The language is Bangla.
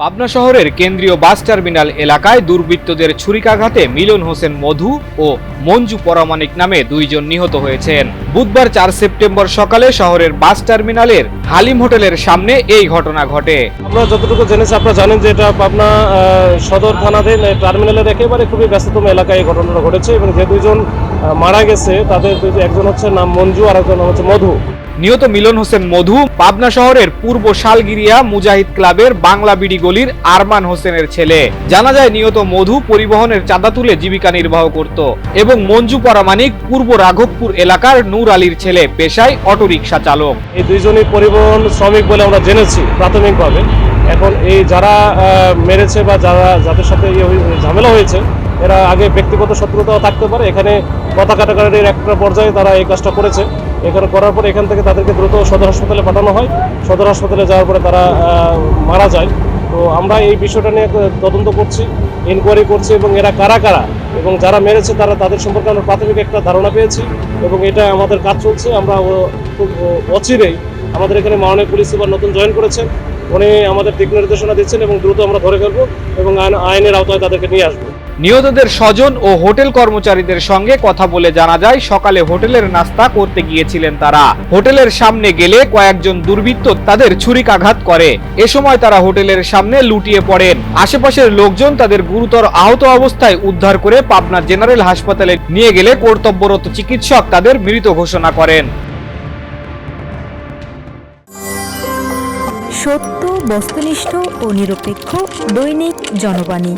পাবনা শহরের কেন্দ্রীয় বাস টার্মিনাল এলাকায় দুর্বৃত্তদের ছুরিকাঘাতে মিলন হোসেন মধু ও মঞ্জু পরামানিক নামে দুইজন নিহত হয়েছেন। বুধবার চার সেপ্টেম্বর সকালে শহরের বাস টার্মিনালের হালিম হোটেলের সামনে এই ঘটনা ঘটে। আমরা যতটুকু জেনেছি, আপনারা জানেন যে এটা পাবনা সদর এই টার্মিনালের একেবারে খুবই ব্যস্ততম এলাকায় এই ঘটনাটা ঘটেছে এবং যে দুইজন মারা গেছে, তাদের একজন হচ্ছে নাম মঞ্জু আর একজন হচ্ছে মধু। নিহত মিলন হোসেন মধু পাবনা শহরের পূর্ব শালগিরিয়া মুজাহিদ ক্লাবের বাংলা বিডি গলির আরমান হোসেনের ছেলে। জানা যায়, নিহত মধু পরিবহনের চাঁদা তুলে জীবিকা নির্বাহ করত এবং মঞ্জু পরামানিক পূর্ব রাঘবপুর এলাকার নূর আলীর ছেলে, পেশায় অটোরিকশা চালক। এই দুইজনই পরিবহন শ্রমিক বলে আমরা জেনেছি প্রাথমিকভাবে। এখন এই যারা মেরেছে বা যারা, যাদের সাথে ইয়ে ঝামেলা হয়েছে, এরা আগে ব্যক্তিগত শত্রুতাও থাকতে পারে। এখানে কথা কাটাকাটির একটা পর্যায়ে তারা এই কাজটা করেছে। এখানে করার পরে এখান থেকে তাদেরকে দ্রুত সদর হাসপাতালে পাঠানো হয়। সদর হাসপাতালে যাওয়ার পরে তারা মারা যায়। তো আমরা এই বিষয়টা নিয়ে তদন্ত করছি ইনকোয়ারি করছি এবং এরা কারা কারা এবং যারা মেরেছে তারা তাদের সম্পর্কে আমরা প্রাথমিক একটা ধারণা পেয়েছি এবং এটা আমাদের কাজ চলছে। আমরা খুব অচিরেই আমাদের এখানে মাননীয় পুলিশ সুপার নতুন জয়েন করেছেন। উনি আমাদের দিক নির্দেশনা দিচ্ছেন এবং দ্রুত আমরা ধরে ফেলব এবং আইন- আইনের আওতায় তাদেরকে নিয়ে আসব। নিহতদের স্বজন ও হোটেল কর্মচারীদের সঙ্গে কথা বলে জানা যায়, সকালে হোটেলের নাস্তা করতে গিয়েছিলেন তারা। হোটেলের সামনে গেলে কয়েকজন দুর্বৃত্ত তাদের ছুরিকাঘাত করে। এ সময় তারা হোটেলের সামনে লুটিয়ে পড়েন। আশেপাশের লোকজন তাদের গুরুতর আহত অবস্থায় উদ্ধার করে পাবনা জেনারেল হাসপাতালে নিয়ে গেলে কর্তব্যরত চিকিৎসক তাদের মৃত ঘোষণা করেন। সত্য, বস্তুনিষ্ঠ ও নিরপেক্ষ দৈনিক জনবাণী।